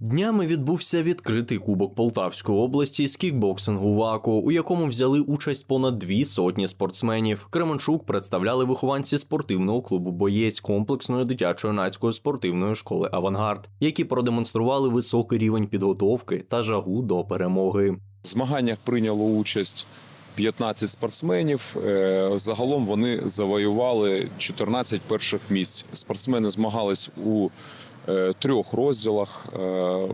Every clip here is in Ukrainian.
Днями відбувся відкритий кубок Полтавської області з кікбоксингу ВАКу, у якому взяли участь понад дві сотні спортсменів. Кременчук представляли вихованці спортивного клубу Боєць комплексної дитячо-юнацької спортивної школи Авангард, які продемонстрували високий рівень підготовки та жагу до перемоги. В змаганнях прийняло участь 15 спортсменів. Е, Загалом вони завоювали 14 перших місць. Спортсмени змагались у трьох розділах: е,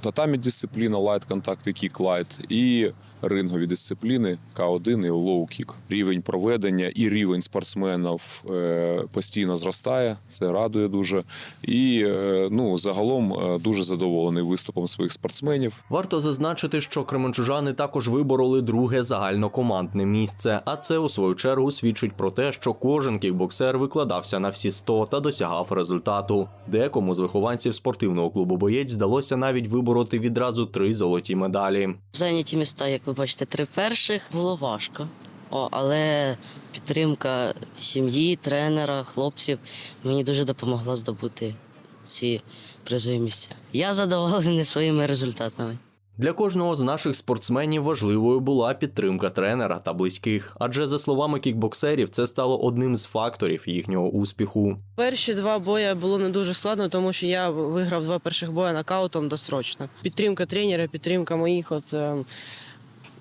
татамі дисципліна, лайт контакт і кік лайт, і рингові дисципліни К1 і лоу-кік. Рівень проведення і рівень спортсменів е, постійно зростає. Це радує дуже. І е, ну загалом е, дуже задоволений виступом своїх спортсменів. Варто зазначити, що кременчужани також вибороли друге загальнокомандне місце. А це у свою чергу свідчить про те, що кожен кікбоксер викладався на всі 100 та досягав результату. Декому з вихованців спортивного клубу боєць вдалося навіть вибороти відразу три золоті медалі. Зайняті міста, як ви бачите, три перших було важко. О, але підтримка сім'ї, тренера, хлопців мені дуже допомогла здобути ці призові місця. Я задоволений своїми результатами. Для кожного з наших спортсменів важливою була підтримка тренера та близьких, адже за словами кікбоксерів, це стало одним з факторів їхнього успіху. Перші два бої було не дуже складно, тому що я виграв два перших бої нокаутом досрочно. Підтримка тренера, підтримка моїх от, е,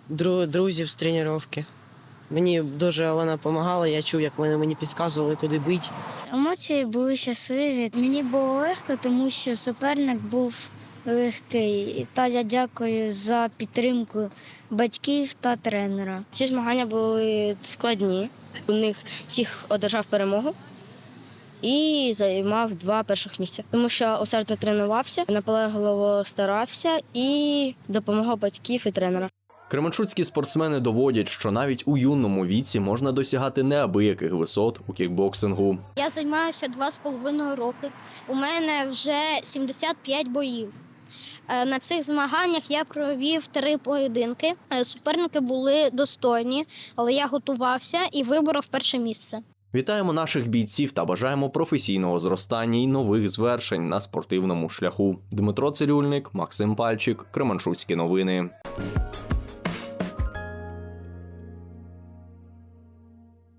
дру- друзів з тренування. Мені дуже вона допомагала, я чув, як вони мені підказували, куди бити. Емоції були щасливі. Мені було легко, тому що суперник був легкий. Та я дякую за підтримку батьків та тренера. Ці змагання були складні. У них всіх одержав перемогу і займав два перших місця. Тому що усердно тренувався, наполегливо старався і допомагав батьків і тренера. Кременчуцькі спортсмени доводять, що навіть у юному віці можна досягати неабияких висот у кікбоксингу. Я займаюся два з половиною роки. У мене вже 75 боїв. Е, На цих змаганнях я провів три поєдинки. Е, Суперники були достойні, але я готувався і виборов перше місце. Вітаємо наших бійців та бажаємо професійного зростання і нових звершень на спортивному шляху. Дмитро Цирюльник, Максим Пальчик, Кременчуцькі новини.